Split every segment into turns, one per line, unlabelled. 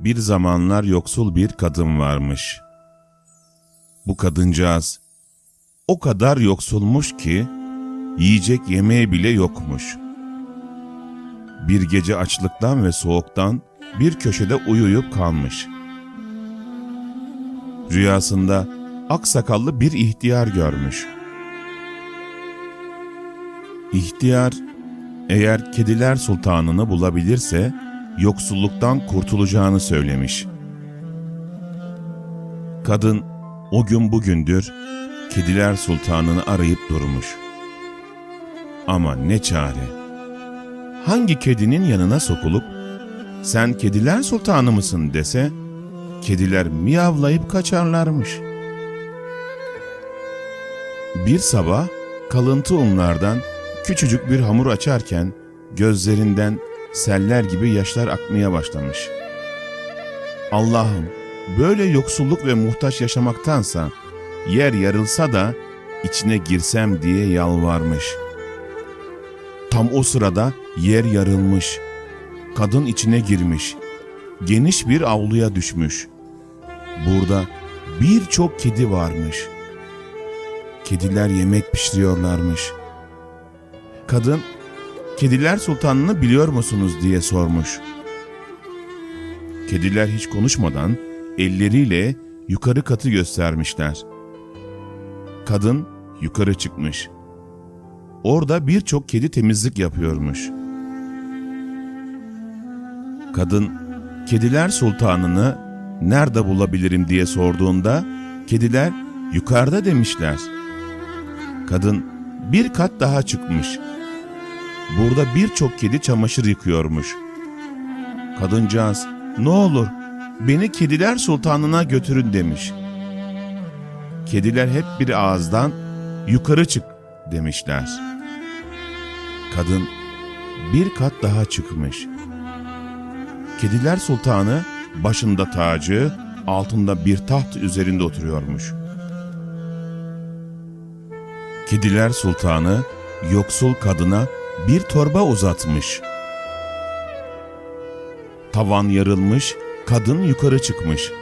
Bir zamanlar yoksul bir kadın varmış. Bu kadıncağız o kadar yoksulmuş ki yiyecek yemeği bile yokmuş. Bir gece açlıktan ve soğuktan bir köşede uyuyup kalmış. Rüyasında aksakallı bir ihtiyar görmüş. İhtiyar eğer kediler sultanını bulabilirse yoksulluktan kurtulacağını söylemiş. Kadın o gün bugündür kediler sultanını arayıp durmuş. Ama ne çare? Hangi kedinin yanına sokulup sen kediler sultanı mısın dese kediler miyavlayıp kaçarlarmış. Bir sabah kalıntı unlardan küçücük bir hamur açarken gözlerinden seller gibi yaşlar akmaya başlamış. Allah'ım böyle yoksulluk ve muhtaç yaşamaktansa yer yarılsa da içine girsem diye yalvarmış. Tam o sırada yer yarılmış. Kadın içine girmiş. Geniş bir avluya düşmüş. Burada birçok kedi varmış. Kediler yemek pişiriyorlarmış. Kadın, kediler sultanını biliyor musunuz diye sormuş. Kediler hiç konuşmadan elleriyle yukarı katı göstermişler. Kadın yukarı çıkmış. Orada birçok kedi temizlik yapıyormuş. Kadın, kediler sultanını nerede bulabilirim diye sorduğunda kediler yukarıda demişler. Kadın bir kat daha çıkmış. Burada birçok kedi çamaşır yıkıyormuş. Kadıncağız, ne olur beni kediler sultanına götürün demiş. Kediler hep bir ağızdan yukarı çık demişler. Kadın bir kat daha çıkmış. Kediler sultanı başında tacı, altında bir taht üzerinde oturuyormuş. Kediler sultanı yoksul kadına bir torba uzatmış. Tavan yarılmış, kadın yukarı çıkmış.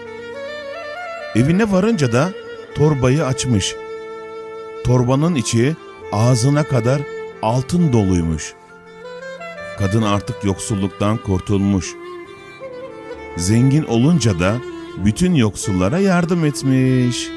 Evine varınca da torbayı açmış. Torbanın içi ağzına kadar altın doluymuş. Kadın artık yoksulluktan kurtulmuş. Zengin olunca da bütün yoksullara yardım etmiş.